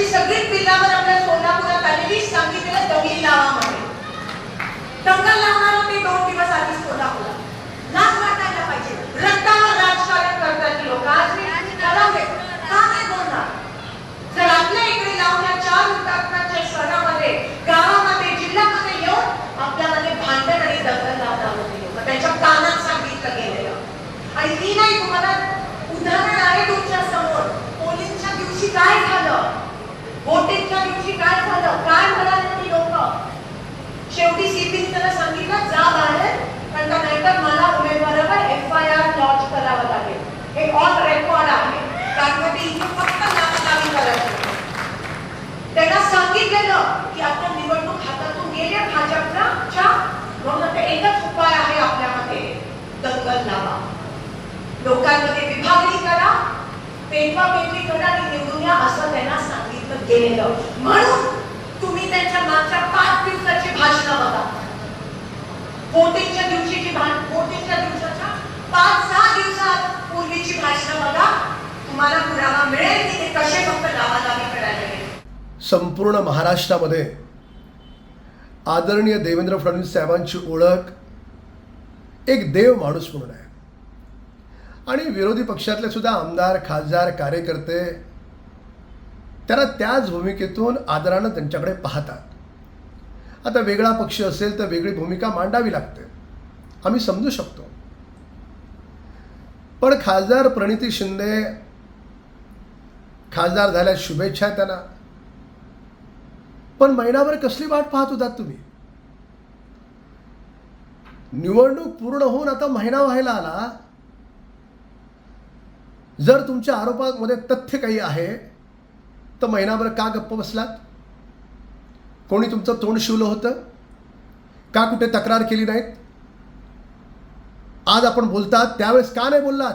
म्हणजे सगळी पिल्लावर आपल्या सोलापुरात आलेली सांगितलेलं दंगली लावा. केलं की आता निवडणूक हातातून गेले भाजपच्या म्हणून ते एकच उपाय आहे आपल्यामध्ये दंगल लावा. लोकांमध्ये विभागणी करा पेटवा पेटवी करा आणि निवडून या असं त्यांना सांगितलं गेलेलं. म्हणून तुम्ही त्यांच्या मागच्या पाच दिवसाची भाषणं बघा. वोटिंगच्या दिवशीची भा वोटिंगच्या दिवसाच्या पाच सहा दिवसात पूर्वीची भाषणं संपूर्ण महाराष्ट्रामध्ये आदरणीय देवेंद्र फडणवीस साहेबांची ओळख एक देव माणूस म्हणून आहे. आणि विरोधी पक्षातले सुद्धा आमदार खासदार कार्यकर्ते त्यांना त्याच भूमिकेतून आदरानं त्यांच्याकडे पाहतात. आता वेगळा पक्ष असेल तर वेगळी भूमिका मांडावी लागते. आम्ही समजू शकतो. पण खासदार प्रणिती शिंदे खासदार झाल्या शुभेच्छा त्यांना. पण महिनाभर कसली वाट पाहत होतात तुम्ही? निवडणूक पूर्ण होऊन आता महिना व्हायला आला. जर तुमच्या आरोपामध्ये तथ्य काही आहे तर महिनाभर का गप्प बसलात? कोणी तुमचं तोंड शिवलं होतं? का कुठे तक्रार केली नाहीत? आज आपण बोलतात त्यावेळेस का नाही बोललात?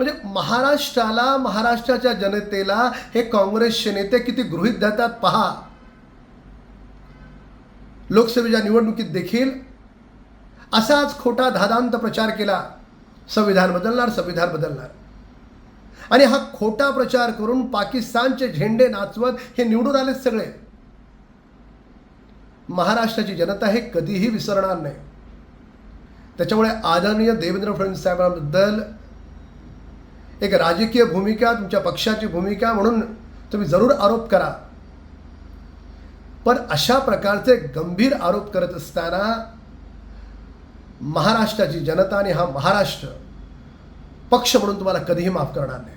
म्हणजे महाराष्ट्राला महाराष्ट्राच्या जनतेला हे काँग्रेसचे नेते किती गृहित धरतात पहा. लोकसभेच्या निवडणुकीत देखील असाच खोटा धादांत प्रचार केला. संविधान बदलणार संविधान बदलणार. आणि हा खोटा प्रचार करून पाकिस्तानचे झेंडे नाचवत हे निवडून आलेत सगळे. महाराष्ट्राची जनता हे कधीही विसरणार नाही. त्याच्यामुळे आदरणीय देवेंद्र फडणवीस साहेबांबद्दल एक राजकीय भूमिका तुमच्या पक्षाची भूमिका म्हणून तुम्ही जरूर आरोप करा. पण अशा प्रकारचे गंभीर आरोप करत असताना महाराष्ट्राची जनता आणि हा महाराष्ट्र पक्ष म्हणून तुम्हाला कधीही माफ करणार नाही.